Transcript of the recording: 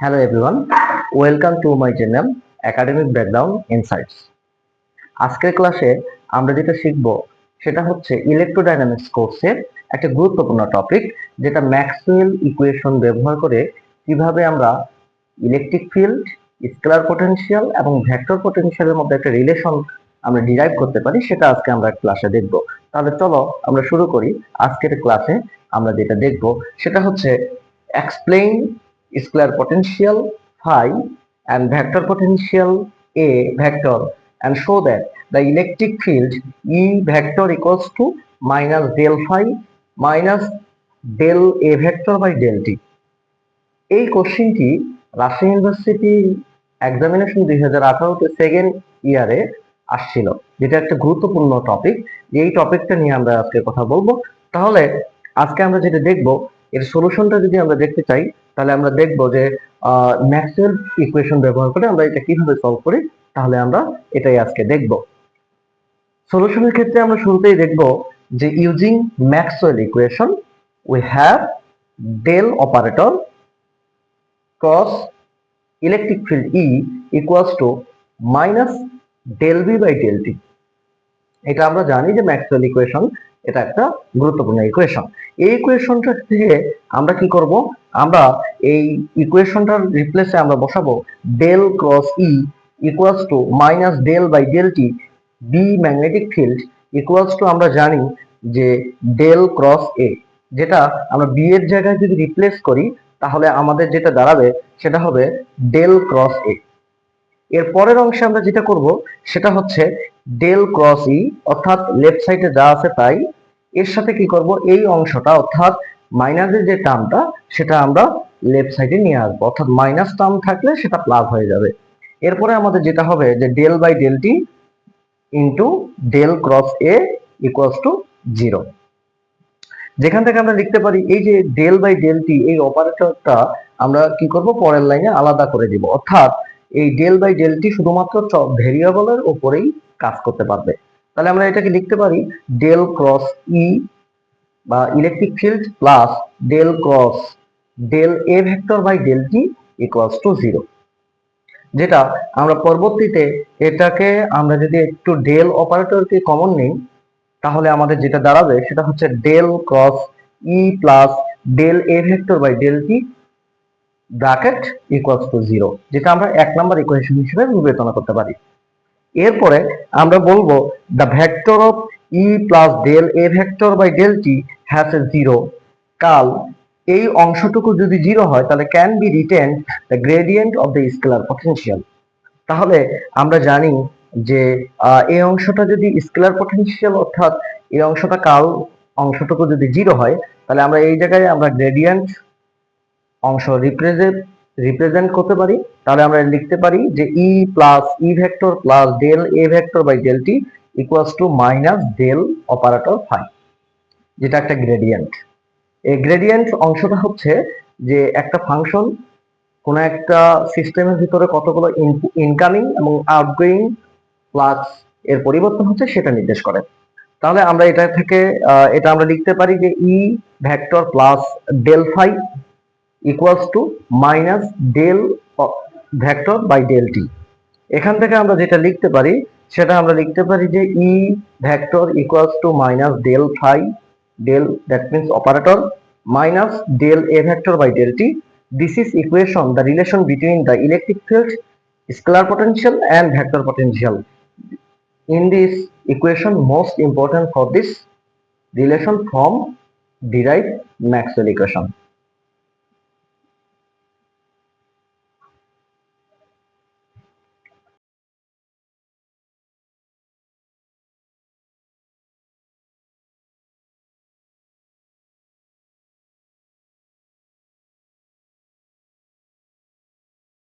Hello everyone, welcome to my channel Academic Background Insights. আজকের ক্লাসে আমরা যেটা শিখব সেটা হচ্ছে ইলেকট্রোডাইনামিক্স কোর্সের একটা গুরুত্বপূর্ণ টপিক যেটা ম্যাক্সওয়েল ইকুয়েশন ব্যবহার করে কীভাবে আমরা ইলেকট্রিক ফিল্ড স্কেলার পটেনশিয়াল এবং ভেক্টর পটেনশিয়ালের মধ্যে একটা রিলেশন আমরা ডিরাইভ করতে পারি সেটা আজকে আমরা ক্লাসে দেখব। তাহলে চলো আমরা শুরু করি। আজকের ক্লাসে আমরা যেটা দেখব সেটা হচ্ছে explain square potential phi and vector potential A vector and show that the electric field E vector equals to minus del phi minus del A vector by del T এই কোশ্চেনটি রাশিয়া ইউনিভার্সিটি এক্সামিনেশন দুই হাজার আঠারোতে second ইয়ারে আসছিল, যেটা একটা গুরুত্বপূর্ণ টপিক এই টপিকটা নিয়ে আমরা আজকে কথা বলব। তাহলে আজকে আমরা যেটা দেখব, এর সলিউশনটা যদি আমরা দেখতে চাই তাহলে আমরা দেখব যে ম্যাক্সওয়েল ইকুয়েশন ব্যবহার করে আমরা এটা কীভাবে সলভ করি, তাহলে আমরা এটাই আজকে দেখব। সলিউশনের ক্ষেত্রে আমরা শুরুতেই দেখব যে using Maxwell equation we have del operator cross electric field E equals to minus del B by del T এটা আমরা জানি যে ম্যাক্সওয়েল ইকুয়েশন এটা একটা গুরুত্বপূর্ণ ইকুয়েশন এই ইকুয়েশনটা থেকে আমরা কি করব? আমরা এই ইকুয়েশনটার রিপ্লেসে আমরা বসাবো del cross E equals to minus del by del T B magnetic field equals to আমরা জানি যে ডেল ক্রস এ যেটা আমরা বি এর জায়গায় যদি রিপ্লেস করি, তাহলে আমাদের যেটা দাঁড়াবে সেটা হবে ডেল ক্রস এ এর পরের অংশে আমরা যেটা করব, সেটা হচ্ছে ডেল ক্রস ই অর্থাৎ লেফট সাইডে যা আছে তাই, এর সাথে কি করব? এই অংশটা, অর্থাৎ মাইনাসের যে টার্মটা সেটা আমরা লেফট সাইডে নিয়ে আসব। অর্থাৎ মাইনাস টার্ম থাকলে সেটা প্লাস হয়ে যাবে। এরপরে আমাদের যেটা হবে যে del by del T into del cross A equals to zero যেখান থেকে আমরা লিখতে পারি, এই যে ডেল বাই ডেল টি এই অপারেটরটা আমরা কি করব? পরের লাইনে আলাদা করে দিব। অর্থাৎ এই ডেল বাই ডেলটি শুধুমাত্র ভেরিয়েবলের উপরেই কাজ করতে পারবে। তাহলে আমরা এটাকে লিখতে পারি ডেল ক্রস ই বা electric field plus del cross del A vector by del T equals to zero যেটা আমরা পরবর্তীতে এটাকে আমরা যদি একটু ডেল অপারেটরকে কমন নিই, তাহলে আমাদের যেটা দাঁড়াবে সেটা হচ্ছে del cross E plus del A vector by del T bracket equals to zero যেটা আমরা এক নাম্বার ইকুয়েশন হিসেবে বিবেচনা করতে পারি। এরপরে আমরা বলব the vector of E plus del A vector by del T has a zero curl এই অংশটুকু যদি জিরো হয়, তাহলে can be written the gradient of the scalar potential তাহলে আমরা জানি যে এই অংশটা যদি স্কেলার পটেনশিয়াল অর্থাৎ এই অংশটা কাল অংশটুকু যদি জিরো হয়, তাহলে আমরা এই জায়গায় আমরা গ্রেডিয়েন্ট অংশ রিপ্রেজেন্ট রিপ্রেজেন্ট করতে পারি, তাহলে আমরা লিখতে পারি যে E plus E vector plus del A vector by del T equals to minus del operator phi যেটা একটা গ্রেডিয়েন্ট এই গ্রেডিয়েন্ট অংশটা হচ্ছে যে একটা ফাংশন কোন একটা সিস্টেমের ভিতরে কতগুলো ইনকামিং এবং আউটগোয়িং প্লাস এর পরিবর্তন হচ্ছে সেটা নির্দেশ করে। তাহলে আমরা এটা থেকে এটা আমরা লিখতে পারি যে E vector plus del phi equals to minus del vector by del T এখান থেকে আমরা যেটা লিখতে পারি সেটা আমরা লিখতে পারি যে E vector equals to minus del phi del that means operator minus del a vector by del t. This is equation, the relation between the electric field, scalar potential and vector potential. In this equation, most important for this relation from derived Maxwell equation.